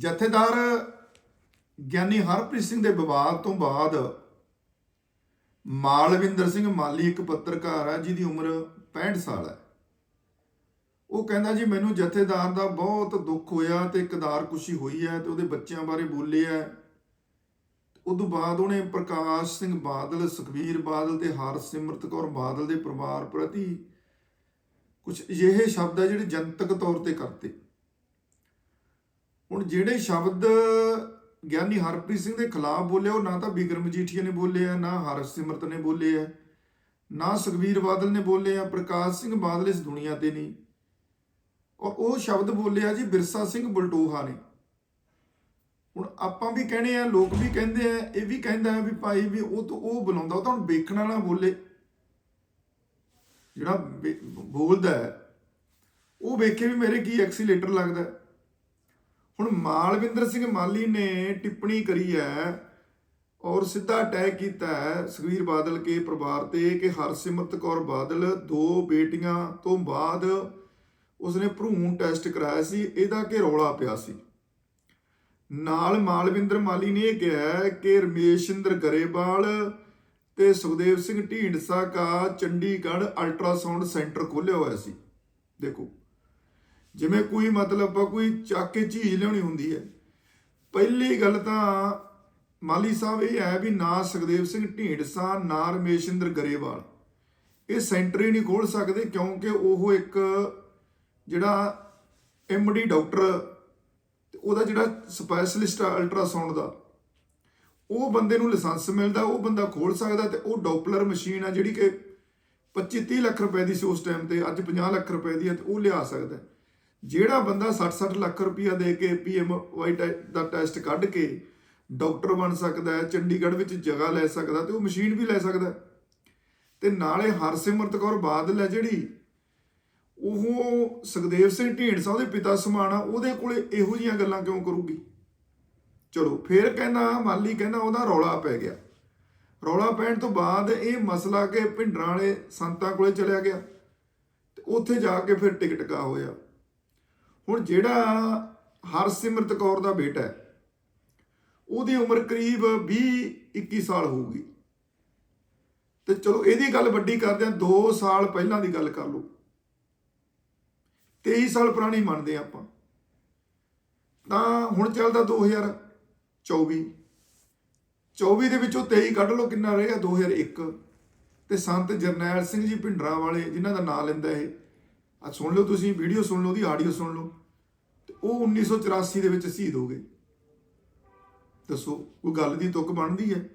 ਜਥੇਦਾਰ ਗਿਆਨੀ ਹਰਪ੍ਰੀਤ ਸਿੰਘ ਦੇ ਵਿਵਾਦ ਤੋਂ ਬਾਅਦ ਮਾਲਵਿੰਦਰ ਸਿੰਘ ਮਾਲੀ ਇੱਕ ਪੱਤਰਕਾਰ ਹੈ ਜਿਹਦੀ ਉਮਰ 65 ਸਾਲ ਹੈ। ਉਹ ਕਹਿੰਦਾ, ਜੀ, ਮੈਨੂੰ ਜਥੇਦਾਰ ਦਾ ਬਹੁਤ ਦੁੱਖ ਹੋਇਆ ਤੇ ਕਦਾਰ ਕੁਸ਼ੀ ਹੋਈ ਹੈ ਤੇ ਉਹਦੇ ਬੱਚਿਆਂ ਬਾਰੇ ਬੋਲੇ ਹੈ। ਉਦੋਂ ਬਾਅਦ ਉਹਨੇ ਪ੍ਰਕਾਸ਼ ਸਿੰਘ ਬਾਦਲ, ਸੁਖਬੀਰ ਬਾਦਲ ਤੇ ਹਰਸਿਮਰਤ ਕੌਰ ਬਾਦਲ ਦੇ ਪਰਿਵਾਰ ਪ੍ਰਤੀ ਕੁਝ ਅਜਿਹੇ ਸ਼ਬਦ ਹੈ ਜਿਹੜੇ ਜਨਤਕ ਤੌਰ ਤੇ ਕਰਤੇ। ਹੁਣ ਜਿਹੜੇ ਸ਼ਬਦ ਗਿਆਨੀ ਹਰਪ੍ਰੀਤ ਸਿੰਘ ਦੇ ਖਿਲਾਫ ਬੋਲੇ ਉਹ ਨਾ ਤਾਂ ਬਿਕਰਮ ਮਜੀਠੀਆ ਨੇ ਬੋਲੇ ਆ, ਨਾ ਹਰਸਿਮਰਤ ਨੇ ਬੋਲੇ ਆ, ਨਾ ਸੁਖਬੀਰ ਬਾਦਲ ਨੇ ਬੋਲੇ ਆ, ਪ੍ਰਕਾਸ਼ ਸਿੰਘ ਬਾਦਲ ਇਸ ਦੁਨੀਆ ਤੇ ਨਹੀਂ। ਔਰ ਉਹ ਸ਼ਬਦ ਬੋਲਿਆ ਜੀ ਬਿਰਸਾ ਸਿੰਘ ਬਲਟੋਹਾ ਨੇ। ਹੁਣ ਆਪਾਂ ਵੀ ਕਹਿੰਦੇ ਆ, ਲੋਕ ਵੀ ਕਹਿੰਦੇ ਆ, ਇਹ ਵੀ ਕਹਿੰਦਾ ਵੀ ਭਾਈ ਵੀ ਉਹ ਤਾਂ ਉਹ ਬੁਲਾਉਂਦਾ, ਉਹ ਤਾਂ ਹੁਣ ਵੇਖਣ ਵਾਲਾ ਬੋਲੇ। ਜਿਹੜਾ ਬੋਲਦਾ ਉਹ ਵੇਖੇ ਵੀ ਮੇਰੇ ਕੀ ਐਕਸੀਲੇਟਰ ਲੱਗਦਾ ਹੁਣ ਮਾਲਵਿੰਦਰ ਸਿੰਘ ਮਾਲੀ ਨੇ ਟਿੱਪਣੀ ਕਰੀ ਹੈ ਔਰ ਸਿੱਧਾ ਅਟੈਕ ਕੀਤਾ ਹੈ ਸੁਖਬੀਰ ਬਾਦਲ ਕੇ ਪਰਿਵਾਰ ਤੇ ਕਿ ਹਰਸਿਮਰਤ ਕੌਰ ਬਾਦਲ ਦੋ ਬੇਟੀਆਂ ਤੋਂ ਬਾਅਦ ਉਸਨੇ ਭਰੂਣ ਟੈਸਟ ਕਰਾਇਆ ਸੀ, ਇਹਦਾ ਕਿ ਰੌਲਾ ਪਿਆ ਸੀ? ਨਾਲ ਮਾਲਵਿੰਦਰ ਮਾਲੀ ਨੇ ਇਹ ਕਿਹਾ ਹੈ ਕਿ ਰਮੇਸ਼ਿੰਦਰ ਗਰੇਵਾਲ ਤੇ ਸੁਖਦੇਵ ਸਿੰਘ ਢੀਂਡਸਾ ਕਾ ਚੰਡੀਗੜ੍ਹ ਅਲਟਰਾਸਾਊਂਡ ਸੈਂਟਰ ਖੋਲ੍ਹਿਆ ਹੋਇਆ ਸੀ। ਦੇਖੋ ਜਿਵੇਂ ਕੋਈ ਮਤਲਬ ਆ, ਕੋਈ ਚੱਕ ਕੇ ਝੀਜ ਲਿਆਉਣੀ ਹੁੰਦੀ ਹੈ। ਪਹਿਲੀ ਗੱਲ ਤਾਂ ਮਾਲੀ ਸਾਹਿਬ ਇਹ ਹੈ ਵੀ ਨਾ ਸੁਖਦੇਵ ਸਿੰਘ ਢੀਂਡਸਾ, ਨਾ ਰਮੇਸ਼ਿੰਦਰ ਗਰੇਵਾਲ। ਇਹ ਸੈਂਟਰ ਹੀ ਨਹੀਂ ਖੋਲ ਸਕਦੇ ਕਿਉਂਕਿ ਉਹ ਇੱਕ ਜਿਹੜਾ ਐਮਡੀ ਡਾਕਟਰ, ਤੇ ਉਹਦਾ ਜਿਹੜਾ ਸਪੈਸ਼ਲਿਸਟ ਆ ਅਲਟਰਾਸਾਊਂਡ ਦਾ। ਉਹ ਬੰਦੇ ਨੂੰ ਲਾਇਸੈਂਸ ਮਿਲਦਾ, ਉਹ ਬੰਦਾ ਖੋਲ ਸਕਦਾ ਤੇ ਉਹ ਡੋਪਲਰ ਮਸ਼ੀਨ ਆ ਜਿਹੜੀ ਕਿ 25 30 ਲੱਖ ਰੁਪਏ ਦੀ ਸੀ ਉਸ ਟਾਈਮ ਤੇ, ਅੱਜ 50 ਲੱਖ ਰੁਪਏ ਦੀ ਹੈ ਤੇ ਉਹ ਲਿਆ ਸਕਦਾ। ਜਿਹੜਾ ਬੰਦਾ 60 60 ਲੱਖ ਰੁਪਇਆ ਦੇ ਕੇ ਪੀਐਮ ਵਾਈ ਦਾ ਟੈਸਟ ਕੱਢ ਕੇ ਡਾਕਟਰ ਬਣ ਸਕਦਾ ਹੈ, ਚੰਡੀਗੜ੍ਹ ਵਿੱਚ ਜਗ੍ਹਾ ਲੈ ਸਕਦਾ ਤੇ ਉਹ ਮਸ਼ੀਨ ਵੀ ਲੈ ਸਕਦਾ ਹੈ। ਤੇ ਨਾਲੇ ਹਰਸਿਮਰਤ ਕੌਰ ਬਾਦਲ ਹੈ ਜਿਹੜੀ, ਉਹ ਸੁਖਦੇਵ ਸਿੰਘ ਢੀਂਡਸਾ, ਉਹਦੇ ਪਿਤਾ ਸਮਾਨ ਆ, ਉਹਦੇ ਕੋਲੇ ਇਹੋ ਜੀਆਂ ਗੱਲਾਂ ਕਿਉਂ ਕਰੂਗੀ? ਚਲੋ, ਫਿਰ ਕਹਿੰਦਾ, ਮਾਲੀ ਕਹਿੰਦਾ, ਉਹਦਾ ਰੌਲਾ ਪੈ ਗਿਆ। ਰੌਲਾ ਪੈਣ ਤੋਂ ਬਾਅਦ ਇਹ ਮਸਲਾ ਕਿ ਭਿੰਡਰਾਂ ਵਾਲੇ ਸੰਤਾਂ ਕੋਲੇ ਚਲਿਆ ਗਿਆ। ਤੇ ਉੱਥੇ ਜਾ ਕੇ ਫਿਰ ਟਿਕਟ ਟਿਕਟਕਾ ਹੋਇਆ। ਹੁਣ ਜਿਹੜਾ ਹਰਸਿਮਰਤ ਕੌਰ ਦਾ ਬੇਟਾ ਹੈ, ਉਹਦੀ ਉਮਰ ਕਰੀਬ 20 21 ਸਾਲ ਹੋਊਗੀ। ਤੇ ਚਲੋ ਇਹਦੀ ਗੱਲ ਵੱਡੀ ਕਰਦੇ ਆ 2 ਸਾਲ ਪਹਿਲਾਂ ਦੀ ਗੱਲ ਕਰ ਲਓ। 23 ਸਾਲ ਪੁਰਾਣੀ ਮੰਨਦੇ ਆ ਆਪਾਂ। ਤਾਂ ਹੁਣ ਚੱਲਦਾ 2024 24 ਦੇ ਵਿੱਚੋਂ 23 ਕੱਢ ਲਓ ਕਿੰਨਾ ਰਹੇਗਾ 2001 ਤੇ ਸੰਤ ਜਰਨੈਲ ਸਿੰਘ ਜੀ ਭਿੰਡਰਾਂ ਵਾਲੇ ਜਿਨ੍ਹਾਂ ਦਾ ਨਾਮ ਲੈਂਦਾ ਇਹ। ਆ ਸੁਣ ਲਓ ਤੁਸੀਂ, ਵੀਡੀਓ ਸੁਣ ਲਓ, ਉਹਦੀ ਆਡੀਓ ਸੁਣ ਲਓ। ਤੇ ਉਹ 1984 ਦੇ ਵਿੱਚ ਸ਼ਹੀਦ ਹੋ ਗਏ। ਦੱਸੋ, ਕੋਈ ਗੱਲ ਦੀ ਤੁਕ ਬਣਦੀ ਹੈ?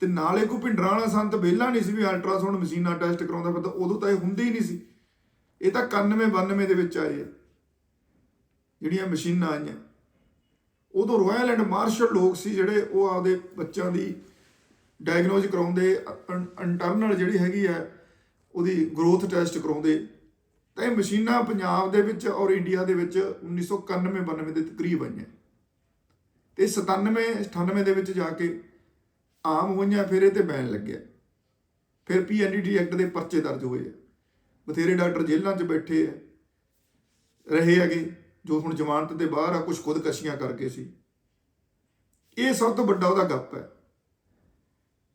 ਤੇ ਨਾਲੇ ਕੋਈ ਭਿੰਡਰਾਂ ਵਾਲਾ ਸੰਤ ਵਿਹਲਾ ਨਹੀਂ ਸੀ ਵੀ ਅਲਟਰਾਸਾਊਂਡ ਮਸ਼ੀਨਾਂ ਟੈਸਟ ਕਰਾਉਂਦਾ ਪਤਾ ਉਦੋਂ ਤਾਂ ਇਹ ਹੁੰਦੇ ਹੀ ਨਹੀਂ ਸੀ। ਇਹ ਤਾਂ 91 92 ਦੇ ਵਿੱਚ ਆਏ ਆ। ਜਿਹੜੀਆਂ ਮਸ਼ੀਨਾਂ ਆਈਆਂ। ਉਦੋਂ ਰਾਇਲ ਐਂਡ ਮਾਰਸ਼ਲ ਲੋਕ ਸੀ ਜਿਹੜੇ ਉਹ ਆਪਦੇ ਬੱਚਿਆਂ ਦੀ ਡਾਇਗਨੋਜ਼ ਕਰਾਉਂਦੇ ਇੰਟਰਨਲ ਜਿਹੜੀ ਹੈਗੀ ਆ, ਉਹਦੀ ਗਰੋਥ ਟੈਸਟ ਕਰਾਉਂਦੇ। ਤਾਂ ਇਹ ਮਸ਼ੀਨਾਂ ਪੰਜਾਬ ਦੇ ਵਿੱਚ ਔਰ ਇੰਡੀਆ ਦੇ ਵਿੱਚ 1991 92 ਦੇ ਤਕਰੀਬ ਆਈਆਂ। ਤੇ 97 98 ਦੇ ਵਿੱਚ ਜਾ ਕੇ ਆਮ ਹੋਈਆਂ, ਫਿਰ ਇਹ ਤੇ ਬੈਨ ਲੱਗਿਆ। ਫਿਰ ਪੀਐਨਡੀਟੀ ਐਕਟ ਦੇ ਪਰਚੇ ਦਰਜ ਹੋਏ ਆ। ਬਥੇਰੇ ਡਾਕਟਰ ਜੇਲ੍ਹਾਂ 'ਚ ਬੈਠੇ ਆ, ਰਹੇ ਹੈਗੇ, ਜੋ ਹੁਣ ਜ਼ਮਾਨਤ ਦੇ ਬਾਹਰ ਆ ਕੁਝ ਖੁਦਕਸ਼ੀਆਂ ਕਰਕੇ ਸੀ। ਇਹ ਸਭ ਤੋਂ ਵੱਡਾ ਉਹਦਾ ਗੱਪ ਹੈ।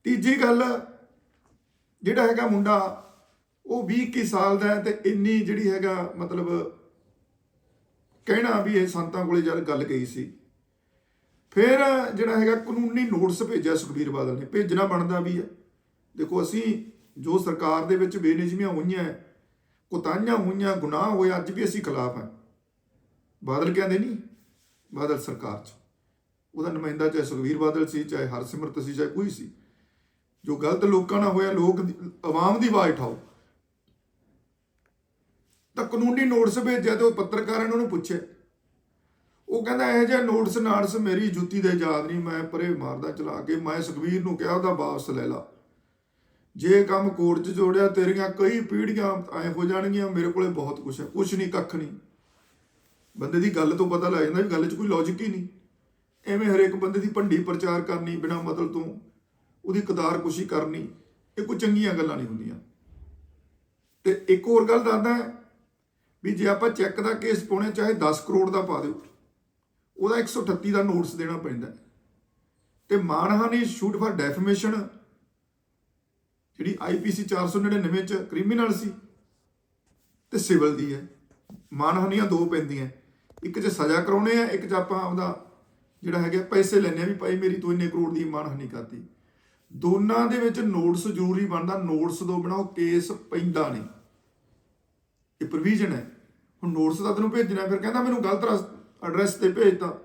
ਤੀਜੀ ਗੱਲ, ਜਿਹੜਾ ਹੈਗਾ ਮੁੰਡਾ ਉਹ 20 21 ਸਾਲ ਦਾ ਹੈ ਤੇ ਇੰਨੀ ਜਿਹੜੀ ਹੈਗਾ ਮਤਲਬ ਕਹਿਣਾ ਵੀ ਇਹ ਸੰਤਾਂ ਕੋਲੇ ਜਦ ਗੱਲ ਗਈ ਸੀ। ਫਿਰ ਜਿਹੜਾ ਹੈਗਾ ਕਾਨੂੰਨੀ ਨੋਟਿਸ ਭੇਜਿਆ ਸੁਖਬੀਰ ਬਾਦਲ ਨੇ, ਭੇਜਣਾ ਬਣਦਾ ਵੀ ਹੈ। ਦੇਖੋ ਅਸੀਂ ਜੋ ਸਰਕਾਰ ਦੇ ਵਿੱਚ ਬੇਨਿਯਮੀਆਂ ਹੋਈਆਂ ਕੁਤਾਈਆਂ ਹੋਈਆਂ, ਗੁਨਾਹ ਹੋਏ, ਅੱਜ ਵੀ ਅਸੀਂ ਖਿਲਾਫ ਹਾਂ। ਬਾਦਲ ਕਹਿੰਦੇ ਨਹੀਂ, ਬਾਦਲ ਸਰਕਾਰ ਚ। ਉਹਦਾ ਨੁਮਾਇੰਦਾ ਚਾਹੇ ਸੁਖਬੀਰ ਬਾਦਲ ਸੀ, ਚਾਹੇ ਹਰਸਿਮਰਤ ਸੀ, ਚਾਹੇ ਕੋਈ ਸੀ। ਜੋ ਗਲਤ ਲੋਕਾਂ ਨਾਲ ਹੋਇਆ, ਲੋਕ ਆਵਾਮ ਦੀ ਆਵਾਜ਼ ਉਠਾਓ। ਤਾਂ ਕਾਨੂੰਨੀ ਨੋਟਿਸ ਭੇਜਿਆ ਤੇ ਉਹ ਪੱਤਰਕਾਰਾਂ ਨੇ ਉਹਨੂੰ ਪੁੱਛਿਆ। ਉਹ ਕਹਿੰਦਾ, ਇਹ ਜਿਹਾ ਨੋਟਿਸ ਨਾਟਸ ਮੇਰੀ ਜੁੱਤੀ ਦੇ ਯਾਦ ਨਹੀਂ, ਮੈਂ ਪਰੇ ਮਾਰਦਾ ਚਲਾ ਕੇ, ਮੈਂ ਸੁਖਬੀਰ ਨੂੰ ਕਿਹਾ, ਉਹਦਾ ਵਾਪਸ ਲੈ ਲਾ। ਜੇ ਕੰਮ ਕੋਰਟ 'ਚ ਜੋੜਿਆ, ਤੇਰੀਆਂ ਕਈ ਪੀੜ੍ਹੀਆਂ ਐ ਹੋ ਜਾਣਗੀਆਂ, ਮੇਰੇ ਕੋਲੇ ਬਹੁਤ ਕੁਝ ਹੈ ਕੁਝ ਨਹੀਂ, ਕੱਖ ਨਹੀਂ। ਬੰਦੇ ਦੀ ਗੱਲ ਤੋਂ ਪਤਾ ਲੱਗ ਜਾਂਦਾ ਵੀ ਗੱਲ 'ਚ ਕੋਈ ਲੌਜੀਕ ਹੀ ਨਹੀਂ। ਐਵੇਂ ਹਰੇਕ ਬੰਦੇ ਦੀ ਭੰਡੀ ਪ੍ਰਚਾਰ ਕਰਨੀ, ਬਿਨਾਂ ਮਤਲਬ ਤੋਂ ਉਹਦੀ ਕਦਾਰ ਕੁਸ਼ੀ ਕਰਨੀ, ਇਹ ਕੋਈ ਚੰਗੀਆਂ ਗੱਲਾਂ ਨਹੀਂ ਹੁੰਦੀਆਂ। ਤੇ ਇੱਕ ਹੋਰ ਗੱਲ ਦੱਸਦਾ ਵੀ ਜੇ ਆਪਾਂ ਚੈੱਕ ਦਾ ਕੇਸ ਪਾਉਣੇ, ਚਾਹੇ 10 ਕਰੋੜ ਦਾ ਪਾ ਦਿਓ, ਉਹਦਾ 138 ਦਾ ਨੋਟਿਸ ਦੇਣਾ ਪੈਂਦਾ ਹੈ। ਤੇ ਮਾਨਹਾਨੀ ਸ਼ੂਟ ਫਾਰ ਡੈਫੇਮੇਸ਼ਨ, ਜਿਹੜੀ ਆਈਪੀਸੀ 499 ਚ ਕ੍ਰਿਮੀਨਲ ਸੀ, ਤੇ ਸਿਵਲ ਦੀ ਹੈ। ਮਾਨਹਾਨੀਆਂ ਦੋ ਪੈਂਦੀਆਂ ਇੱਕ 'ਚ ਸਜ਼ਾ ਕਰਾਉਣੇ ਆ, ਇੱਕ 'ਚ ਆਪਾਂ ਆਪਦਾ ਜਿਹੜਾ ਹੈਗਾ, ਪੈਸੇ ਲੈਣੇ ਆ ਵੀ ਭਾਈ ਮੇਰੀ ਤੂੰ ਇੰਨੇ ਕਰੋੜ ਦੀ ਮਾਨਹਾਨੀ ਕਰਤੀ। ਦੋਨਾਂ ਦੇ ਵਿੱਚ ਨੋਟਸ ਜ਼ਰੂਰੀ ਬਣਦਾ, ਨੋਟਸ ਤੋਂ ਬਿਨਾਂ ਉਹ ਕੇਸ ਪੈਂਦਾ ਨਹੀਂ। ਇਹ ਪ੍ਰੋਵੀਜ਼ਨ ਹੈ। ਹੁਣ ਨੋਟਸ ਤਾਂ ਤੈਨੂੰ ਭੇਜਣਾ, ਫਿਰ ਕਹਿੰਦਾ ਮੈਨੂੰ ਗਲਤ ਐਡਰੈਸ ਤੇ ਭੇਜਤਾ।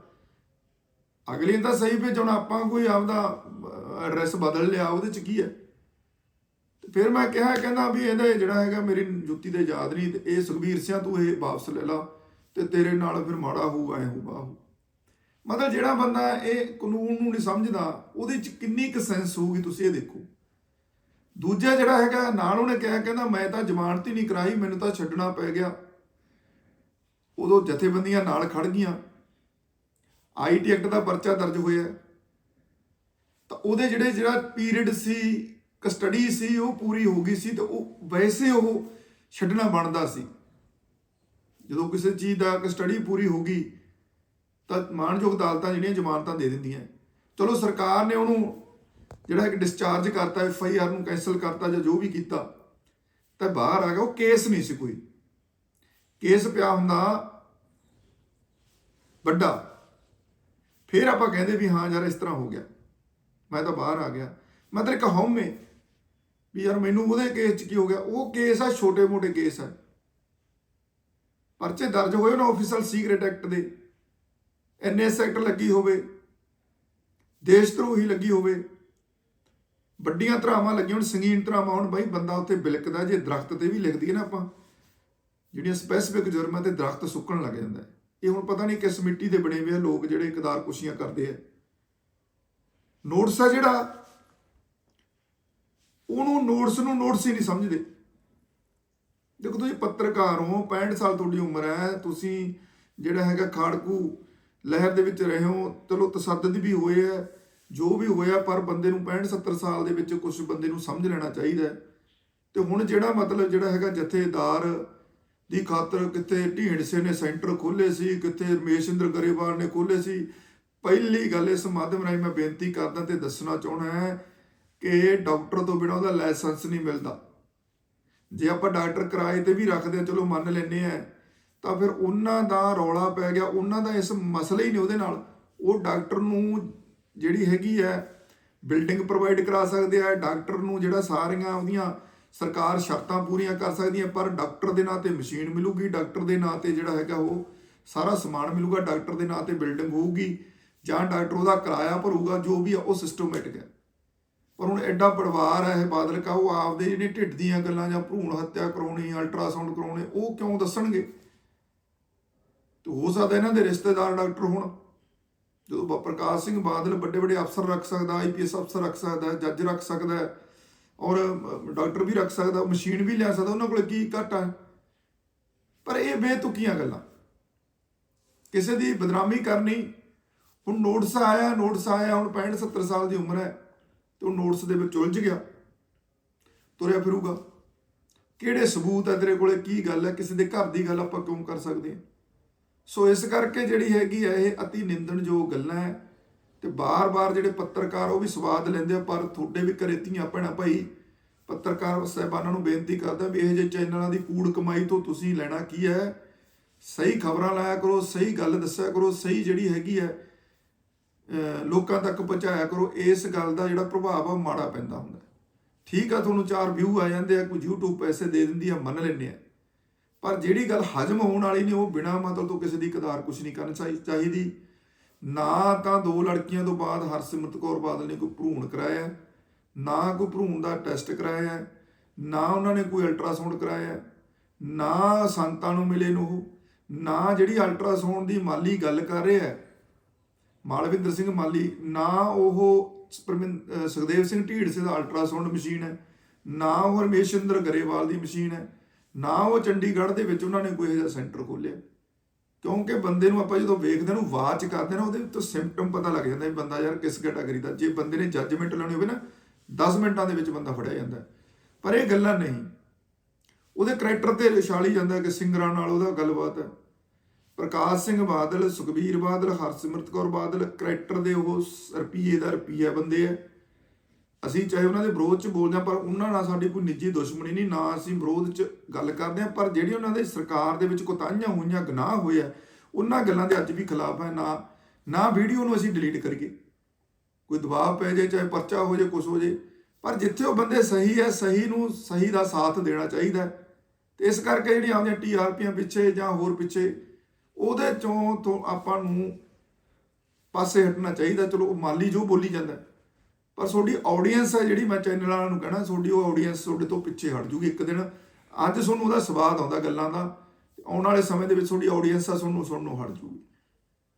ਅਗਲੇ ਨੇ ਤਾਂ ਸਹੀ ਭੇਜਣਾ, ਆਪਾਂ ਕੋਈ ਆਪਦਾ ਐਡਰੈਸ ਬਦਲ ਲਿਆ, ਉਹਦੇ ਚ ਕੀ ਹੈ? ਫਿਰ ਮੈਂ ਕਿਹਾ, ਕਹਿੰਦਾ ਵੀ ਇਹਦਾ ਜਿਹੜਾ ਹੈਗਾ ਮੇਰੀ ਜੁੱਤੀ ਦੇ ਯਾਦ ਨਹੀਂ, ਤੇ ਇਹ ਸੁਖਬੀਰ ਸਿੰਘ ਤੂੰ ਇਹ ਵਾਪਸ ਲੈ ਲਾ, ਤੇ ਤੇਰੇ ਨਾਲ ਫਿਰ ਮਾੜਾ ਹੋਊ, ਐ ਹੋਊਗਾ ਮਤਲਬ ਜਿਹੜਾ ਬੰਦਾ ਇਹ ਕਾਨੂੰਨ ਨੂੰ ਨਹੀਂ ਸਮਝਦਾ, ਉਹਦੇ ਚ ਕਿੰਨੀ ਕੁ ਸੈਂਸ ਹੋਊਗੀ, ਤੁਸੀਂ ਇਹ ਦੇਖੋ। ਦੂਜਾ ਜਿਹੜਾ ਹੈਗਾ, ਨਾਲ ਉਹਨੇ ਕਿਹਾ, ਕਹਿੰਦਾ ਮੈਂ ਤਾਂ ਜ਼ਮਾਨਤ ਹੀ ਨਹੀਂ ਕਰਾਈ, ਮੈਨੂੰ ਤਾਂ ਛੱਡਣਾ ਪੈ ਗਿਆ। ਉਦੋਂ ਜਥੇਬੰਦੀਆਂ ਨਾਲ ਖੜ ਗਈਆਂ। ਆਈਟੀ ਐਕਟ ਦਾ ਪਰਚਾ ਦਰਜ ਹੋਇਆ ਤਾਂ ਉਹਦੇ ਜਿਹੜੇ, ਜਿਹੜਾ ਪੀਰੀਅਡ ਸੀ, ਕਸਟਡੀ ਸੀ, ਉਹ ਪੂਰੀ ਹੋ ਗਈ ਸੀ, ਤੇ ਉਹ ਵੈਸੇ ਉਹ ਛੱਡਣਾ ਬਣਦਾ ਸੀ। ਜਦੋਂ ਕਿਸੇ ਚੀਜ਼ ਦਾ ਕਸਟਡੀ ਪੂਰੀ ਹੋ ਗਈ, ਤਾਂ ਮਾਨਯੋਗ ਅਦਾਲਤਾਂ ਜਿਹੜੀਆਂ ਜ਼ਮਾਨਤਾਂ ਦੇ ਦਿੰਦੀਆਂ। ਚਲੋ, ਸਰਕਾਰ ਨੇ ਉਹਨੂੰ ਜਿਹੜਾ ਇੱਕ ਡਿਸਚਾਰਜ ਕਰਤਾ ਐਫ ਆਈ ਆਰ ਨੂੰ ਕੈਨਸਲ ਕਰਤਾ ਜਾਂ ਜੋ ਵੀ ਕੀਤਾ, ਤਾਂ ਬਾਹਰ ਆ ਗਿਆ, ਉਹ ਕੇਸ ਨਹੀਂ ਸੀ ਕੋਈ। ਕੇਸ ਪਿਆ ਹੁੰਦਾ ਵੱਡਾ। ਫਿਰ ਆਪਾਂ ਕਹਿੰਦੇ ਵੀ ਹਾਂ ਯਾਰ, ਇਸ ਤਰ੍ਹਾਂ ਹੋ ਗਿਆ। ਮੈਂ ਤਾਂ ਬਾਹਰ ਆ ਗਿਆ। ਮੈਂ ਇੱਕ ਹਉਮੈ ਵੀ ਯਾਰ ਮੈਨੂੰ ਉਹਦੇ ਕੇਸ 'ਚ ਕੀ ਹੋ ਗਿਆ? ਉਹ ਕੇਸ ਆ, ਛੋਟੇ-ਮੋਟੇ ਕੇਸ ਆ। ਪਰਚੇ ਦਰਜ ਹੋਏ ਨਾ ਆਫੀਸਰ ਸੀਕ੍ਰੇਟ ਐਕਟ ਦੇ। ਐਨਐਸ ਐਕਟ ਲੱਗੀ ਹੋਵੇ। ਦੇਸ਼ ਧਰੋਹੀ ਲੱਗੀ ਹੋਵੇ। ਵੱਡੀਆਂ ਧਰਾਵਾਂ ਲੱਗੀਆਂ ਹੁਣ, ਸੰਗੀਨ ਧਰਾਵਾਂ ਹੁਣ ਬਾਈ, ਬੰਦਾ ਉੱਥੇ ਬਿਲਕਦਾ, ਜੇ ਦਰਖਤ ਤੇ ਵੀ ਲਿਖਦੀ ਹੈ ਨਾ ਆਪਾਂ, ਜਿਹੜੀਆਂ ਸਪੈਸੀਫਿਕ ਜੁਰਮਾਂ ਤੇ ਦਰਖਤ ਸੁੱਕਣ ਲੱਗ ਜਾਂਦਾ ਹੈ। ਇਹ ਹੁਣ ਪਤਾ ਨਹੀਂ ਕਿਸ ਮਿੱਟੀ ਦੇ ਬਣੇ ਹੋਏ ਲੋਕ ਜਿਹੜੇ ਇਕਦਾਰ ਕੁਸ਼ੀਆਂ ਕਰਦੇ ਆ। ਨੋਟਸ ਆ ਜਿਹੜਾ, ਉਹਨੂੰ ਨੋਟਸ ਨੂੰ ਨੋਟਸ ਹੀ ਨਹੀਂ ਸਮਝਦੇ। ਦੇਖੋ ਤੁਸੀਂ ਪੱਤਰਕਾਰ ਹੋ 65 ਸਾਲ ਤੁਹਾਡੀ ਉਮਰ ਹੈ, ਤੁਸੀਂ ਜਿਹੜਾ ਹੈਗਾ ਖਾੜਕੂ ਲਹਿਰ ਦੇ ਵਿੱਚ ਰਹੇ ਹੋ, ਚਲੋ ਤਸੱਦਦ ਵੀ ਹੋਏ ਆ। ਜੋ ਵੀ ਹੋਇਆ, ਪਰ ਬੰਦੇ ਨੂੰ 65 70 ਸਾਲ ਦੇ ਵਿੱਚ ਕੁਝ ਬੰਦੇ ਨੂੰ ਸਮਝ ਲੈਣਾ ਚਾਹੀਦਾ ਹੈ। ਤੇ ਹੁਣ ਜਿਹੜਾ ਮਤਲਬ ਜਿਹੜਾ ਹੈਗਾ ਜਥੇਦਾਰ ਦੀ ਖਾਤਰ ਕਿਤੇ ਢੀਂਡਸੇ ਨੇ ਸੈਂਟਰ ਖੋਲੇ ਸੀ ਕਿਤੇ ਰਮੇਸ਼ਿੰਦਰ ਗਰੇਵਾਲ ਨੇ ਖੋਲੇ ਸੀ, ਪਹਿਲੀ ਗੱਲ ਇਸ ਮਾਧਿਅਮ ਰਾਹੀਂ ਮੈਂ ਬੇਨਤੀ ਕਰਦਾ ਤੇ ਦੱਸਣਾ ਚਾਹਣਾ ਹੈ ਕਿ ਡਾਕਟਰ ਤੋਂ ਬਿਨਾਂ ਉਹਦਾ ਲਾਇਸੈਂਸ ਨਹੀਂ ਮਿਲਦਾ ਜੇ ਆਪਾਂ ਡਾਕਟਰ ਕਿਰਾਏ ਤੇ ਵੀ ਰੱਖਦੇ ਆ ਚਲੋ ਮੰਨ ਲੈਨੇ ਆ ਤਾਂ ਫਿਰ ਉਹਨਾਂ ਦਾ ਰੌਲਾ ਪੈ ਗਿਆ, ਉਹਨਾਂ ਦਾ ਇਸ ਮਸਲੇ ਹੀ ਨੇ ਉਹਦੇ ਨਾਲ ਉਹ ਡਾਕਟਰ ਨੂੰ ਜਿਹੜੀ ਹੈਗੀ ਹੈ ਬਿਲਡਿੰਗ ਪ੍ਰੋਵਾਈਡ ਕਰਾ ਸਕਦੇ ਆ ਡਾਕਟਰ ਨੂੰ ਜਿਹੜਾ ਸਾਰੀਆਂ ਉਹਦੀਆਂ ਸਰਕਾਰ ਸ਼ਰਤਾਂ ਪੂਰੀਆਂ ਕਰ ਸਕਦੀ ਹੈ, ਪਰ ਡਾਕਟਰ ਦੇ ਨਾਂ ਤੇ ਮਸ਼ੀਨ ਮਿਲੂਗੀ ਡਾਕਟਰ ਦੇ ਨਾਂ ਤੇ ਜਿਹੜਾ ਹੈਗਾ ਉਹ ਸਾਰਾ ਸਮਾਨ ਮਿਲੂਗਾ ਡਾਕਟਰ ਦੇ ਨਾਂ ਤੇ ਬਿਲਡਿੰਗ ਹੋਊਗੀ, ਜਾਂ ਡਾਕਟਰ ਉਹਦਾ ਕਿਰਾਇਆ ਭਰੂਗਾ, ਜੋ ਵੀ ਆ, ਉਹ ਸਿਸਟਮੈਟਿਕ ਹੈ। ਪਰ ਹੁਣ ਐਡਾ ਪਰਿਵਾਰ ਹੈ ਇਹ ਬਾਦਲ ਕਾ ਉਹ ਆਪਦੇ ਜਿਹੜੇ ਢਿੱਡ ਦੀਆਂ ਗੱਲਾਂ ਜਾਂ ਭਰੂਣ ਹੱਤਿਆ ਕਰਾਉਣੀ ਅਲਟਰਾਸਾਊਂਡ ਕਰਾਉਣੇ, ਉਹ ਕਿਉਂ ਦੱਸਣਗੇ? ਤੇ ਹੋ ਸਕਦਾ ਇਹਨਾਂ ਦੇ ਰਿਸ਼ਤੇਦਾਰ ਡਾਕਟਰ ਹੋਣ। ਜਦੋਂ ਬ- ਪ੍ਰਕਾਸ਼ ਸਿੰਘ ਬਾਦਲ ਵੱਡੇ ਵੱਡੇ ਅਫਸਰ ਰੱਖ ਸਕਦਾ ਆਈਪੀਐਸ ਅਫਸਰ ਰੱਖ ਸਕਦਾ, ਜੱਜ ਰੱਖ ਸਕਦਾ, ਔਰ ਡਾਕਟਰ ਵੀ ਰੱਖ ਸਕਦਾ, ਮਸ਼ੀਨ ਵੀ ਲਿਆ ਸਕਦਾ, ਉਹਨਾਂ ਕੋਲ ਕੀ ਘਾਟਾ ਹੈ ਪਰ ਇਹ ਬੇਤੁਕੀਆਂ ਗੱਲਾਂ। ਕਿਸੇ ਦੀ ਬਦਨਾਮੀ ਕਰਨੀ, ਹੁਣ ਨੋਟਿਸ ਆਇਆ ਨੋਟਿਸ ਆਇਆ, ਹੁਣ 65 70 ਸਾਲ ਦੀ ਉਮਰ ਹੈ, ਤੇ ਉਹ ਨੋਟਿਸ ਦੇ ਵਿੱਚ ਉਲਝ ਗਿਆ, ਤੁਰਿਆ ਫਿਰੂਗਾ। ਕਿਹੜੇ ਸਬੂਤ ਹੈ ਤੇਰੇ ਕੋਲੇ, ਕੀ ਗੱਲ ਹੈ, ਕਿਸੇ ਦੇ ਘਰ ਦੀ ਗੱਲ ਆਪਾਂ ਕਿਉਂ ਕਰ ਸਕਦੇ ਹਾਂ? ਸੋ ਇਸ ਕਰਕੇ ਜਿਹੜੀ ਹੈਗੀ ਹੈ ਇਹ ਅਤੀ ਨਿੰਦਣਯੋਗ ਗੱਲਾਂ ਹੈ ਤੇ ਬਾਰ-ਬਾਰ ਜਿਹੜੇ ਪੱਤਰਕਾਰ ਉਹ ਵੀ ਸਵਾਦ ਲੈਂਦੇ ਆ, ਪਰ ਤੁਹਾਡੇ ਵੀ ਘਰੇ ਧੀਆਂ ਭੈਣਾਂ ਭਾਈ ਪੱਤਰਕਾਰ ਸਾਹਿਬਾਨਾਂ ਨੂੰ ਬੇਨਤੀ ਕਰਦਾ ਵੀ ਇਹ ਜਿਹੇ ਚੈਨਲਾਂ ਦੀ ਕੂੜ ਕਮਾਈ ਤੋਂ ਤੁਸੀਂ ਲੈਣਾ ਕੀ ਹੈ? ਸਹੀ ਖਬਰਾਂ ਲਾਇਆ ਕਰੋ, ਸਹੀ ਗੱਲ ਦੱਸਿਆ ਕਰੋ, ਸਹੀ ਜਿਹੜੀ ਹੈਗੀ ਹੈ ਲੋਕਾਂ ਤੱਕ ਪਹੁੰਚਾਇਆ ਕਰੋ, ਇਸ ਗੱਲ ਦਾ ਜਿਹੜਾ ਪ੍ਰਭਾਵ ਆ ਮਾੜਾ ਪੈਂਦਾ ਹੁੰਦਾ। ਠੀਕ ਆ, ਤੁਹਾਨੂੰ ਚਾਰ ਵਿਊ ਆ ਜਾਂਦੇ ਆ ਕੋਈ YouTube ਪੈਸੇ ਦੇ ਦਿੰਦੀ ਆ, ਮੰਨ ਲੈਂਦੇ ਆ। ਪਰ ਜਿਹੜੀ ਗੱਲ ਹਜਮ ਹੋਣ ਵਾਲੀ ਨੇ ਉਹ ਬਿਨਾ ਮਤਲਬ ਤੋਂ ਕਿਸੇ ਦੀ ਕਦਾਰ ਕੁਛ ਨਹੀਂ ਕਰਨੀ ਚਾਹੀ- ਚਾਹੀਦੀ। ਨਾ ਤਾਂ ਦੋ ਲੜਕੀਆਂ ਤੋਂ ਬਾਅਦ ਹਰਸਿਮਰਤ ਕੌਰ ਬਾਦਲ ਨੇ ਕੋਈ ਭਰੂਣ ਕਰਾਇਆ ਨਾ ਕੋਈ ਭਰੂਣ ਦਾ ਟੈਸਟ ਕਰਾਇਆ ਨਾ ਉਹਨਾਂ ਨੇ ਕੋਈ ਅਲਟਰਾਸਾਊਂਡ ਕਰਾਇਆ ਨਾ ਸੰਤਾਂ ਨੂੰ ਮਿਲੇ ਨੂੰ ਉਹ, ਨਾ ਜਿਹੜੀ ਅਲਟਰਾਸਾਊਂਡ ਦੀ ਮਾਲੀ ਗੱਲ ਕਰ ਰਿਹਾ ਹੈ ਮਾਲਵਿੰਦਰ ਸਿੰਘ ਮਾਲੀ ਨਾ ਉਹ ਪਰਮਿੰ- ਸੁਖਦੇਵ ਸਿੰਘ ਢੀਡਸੇ ਦਾ ਅਲਟਰਾਸਾਊਂਡ ਮਸ਼ੀਨ ਹੈ ਨਾ ਉਹ ਰਮੇਸ਼ਿੰਦਰ ਗਰੇਵਾਲ ਦੀ ਮਸ਼ੀਨ ਹੈ ਨਾ ਉਹ ਚੰਡੀਗੜ੍ਹ ਦੇ ਵਿੱਚ ਉਹਨਾਂ ਨੇ ਕੋਈ ਇਹੋ ਜਿਹਾ ਸੈਂਟਰ ਖੋਲ੍ਹਿਆ। ਕਿਉਂਕਿ ਬੰਦੇ ਨੂੰ ਆਪਾਂ ਜਦੋਂ ਵੇਖਦੇ ਨੂੰ ਵਾਚ ਕਰਦੇ ਨਾ, ਉਹਦੇ ਤੋਂ ਸਿੰਪਟਮ ਪਤਾ ਲੱਗ ਜਾਂਦਾ ਵੀ ਬੰਦਾ ਯਾਰ ਕਿਸ ਕੈਟਾਗਰੀ ਦਾ। ਜੇ ਬੰਦੇ ਨੇ ਜੱਜਮੈਂਟ ਲੈਣੀ ਹੋਵੇ ਨਾ 10 ਮਿੰਟਾਂ ਦੇ ਵਿੱਚ ਬੰਦਾ ਫੜਿਆ ਜਾਂਦਾ। ਪਰ ਇਹ ਗੱਲਾਂ ਨਹੀਂ। ਉਹਦੇ ਕਰੈਕਟਰ ਤੇ ਛਾਲੀ ਜਾਂਦਾ ਕਿ ਸਿੰਗਰਾਂ ਨਾਲ ਉਹਦਾ ਗੱਲਬਾਤ ਹੈ। ਪ੍ਰਕਾਸ਼ ਸਿੰਘ ਬਾਦਲ, ਸੁਖਬੀਰ ਬਾਦਲ, ਹਰਸਿਮਰਤ ਕੌਰ ਬਾਦਲ ਕਰੈਕਟਰ ਦੇ ਉਹ ਰੁਪਈਏ ਦਾ ਰੁਪਈਆ ਬੰਦੇ ਆ ਅਸੀਂ ਚਾਹੇ ਉਹਨਾਂ ਦੇ ਵਿਰੋਧ 'ਚ ਬੋਲਦੇ ਹਾਂ, ਪਰ ਉਹਨਾਂ ਨਾਲ ਸਾਡੀ ਕੋਈ ਨਿੱਜੀ ਦੁਸ਼ਮਣੀ ਨਹੀਂ, ਨਾ ਅਸੀਂ ਵਿਰੋਧ 'ਚ ਗੱਲ ਕਰਦੇ ਹਾਂ। ਪਰ ਜਿਹੜੀ ਉਹਨਾਂ ਦੇ ਸਰਕਾਰ ਦੇ ਵਿੱਚ ਕੋਤਾਹੀਆਂ ਹੋਈਆਂ, ਗੁਨਾਹ ਹੋਏ ਆ, ਉਹਨਾਂ ਗੱਲਾਂ ਦੇ ਅੱਜ ਵੀ ਖਿਲਾਫ ਹੈ ਨਾ ਨਾ ਵੀਡੀਓ ਨੂੰ ਅਸੀਂ ਡਿਲੀਟ ਕਰੀਏ। ਕੋਈ ਦਬਾਅ ਪੈ ਜਾਏ, ਚਾਹੇ ਪਰਚਾ ਹੋ ਜਾਏ ਕੁਝ ਹੋ ਜਾਏ। ਪਰ ਜਿੱਥੇ ਉਹ ਬੰਦੇ ਸਹੀ ਹੈ ਸਹੀ ਨੂੰ ਸਹੀ ਦਾ ਸਾਥ ਦੇਣਾ ਚਾਹੀਦਾ ਹੈ। ਤੇ ਇਸ ਕਰਕੇ ਜਿਹੜੀਆਂ ਆਪਣੀਆਂ ਟੀਆਰਪੀਆਂ ਪਿੱਛੇ ਜਾਂ ਹੋਰ ਪਿੱਛੇ, ਉਹਦੇ ਚੋਂ ਤੋਂ ਆਪਾਂ ਨੂੰ ਪਾਸੇ ਹਟਣਾ ਚਾਹੀਦਾ। ਚਲੋ, ਉਹ ਮਾਲੀ ਜੋ ਬੋਲੀ ਜਾਂਦਾ ਪਰ ਤੁਹਾਡੀ ਆਡੀਅנס ਹੈ ਜਿਹੜੀ ਮੈਂ ਚੈਨਲ ਵਾਲਿਆਂ ਨੂੰ ਕਹਿਣਾ, ਤੁਹਾਡੀ ਉਹ ਆਡੀਅנס ਤੁਹਾਡੇ ਤੋਂ ਪਿੱਛੇ ਹਟ ਜੂਗੀ ਇੱਕ ਦਿਨ। ਅੱਜ ਤੁਹਾਨੂੰ ਉਹਦਾ ਸਵਾਦ ਆਉਂਦਾ ਗੱਲਾਂ ਦਾ ਆਉਣ ਵਾਲੇ ਸਮੇਂ ਦੇ ਵਿੱਚ ਤੁਹਾਡੀ ਆਡੀਅנס ਆ ਤੁਹਾਨੂੰ ਸੁਣਨ ਨੂੰ ਹਟ ਜੂਗੀ।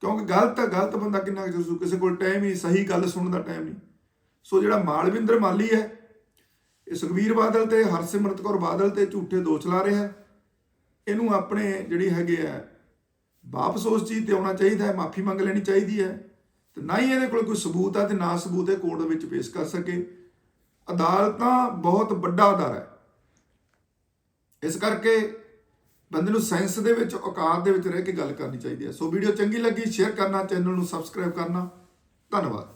ਕਿਉਂਕਿ ਗਲਤ ਆ ਗਲਤ ਬੰਦਾ ਕਿੰਨਾ ਕੁ ਜਸੂ ਕਿਸੇ ਕੋਲ ਟਾਈਮ ਹੀ ਸਹੀ ਗੱਲ ਸੁਣਨ ਦਾ ਟਾਈਮ ਨਹੀਂ। ਸੋ ਜਿਹੜਾ ਮਾਲਵਿੰਦਰ ਮਾਲੀ ਹੈ, ਇਹ ਸੁਖਵੀਰ ਬਾਦਲ ਤੇ, ਹਰਸਿਮਰਤ ਕੌਰ ਬਾਦਲ ਤੇ ਝੂਠੇ ਦੋਸ਼ ਲਾ ਰਿਹਾ ਇਹਨੂੰ ਆਪਣੇ ਜਿਹੜੀ ਹੈਗੇ ਆ, ਵਾਪਸ ਉਸ ਚੀਜ਼ ਤੇ ਆਉਣਾ ਚਾਹੀਦਾ ਹੈ, ਮਾਫੀ ਮੰਗ ਲੈਣੀ ਚਾਹੀਦੀ ਹੈ। ਤੇ ਨਾ ਹੀ ਇਹਦੇ ਕੋਲ ਕੋਈ ਸਬੂਤ ਹੈ ਤੇ ਨਾ ਸਬੂਤ ਇਹ ਕੋਰਟ ਵਿੱਚ ਪੇਸ਼ ਕਰ ਸਕੇ। ਅਦਾਲਤਾਂ ਬਹੁਤ ਵੱਡਾ ਅਦਾਰਾ ਹੈ। ਇਸ ਕਰਕੇ ਬੰਦੇ ਨੂੰ ਸਾਇੰਸ ਦੇ ਵਿੱਚ, ਔਕਾਤ ਦੇ ਵਿੱਚ ਰਹਿ ਕੇ ਗੱਲ ਕਰਨੀ ਚਾਹੀਦੀ ਹੈ। ਸੋ ਵੀਡੀਓ ਚੰਗੀ ਲੱਗੀ, ਸ਼ੇਅਰ ਕਰਨਾ, ਚੈਨਲ ਨੂੰ ਸਬਸਕ੍ਰਾਈਬ ਕਰਨਾ। ਧੰਨਵਾਦ।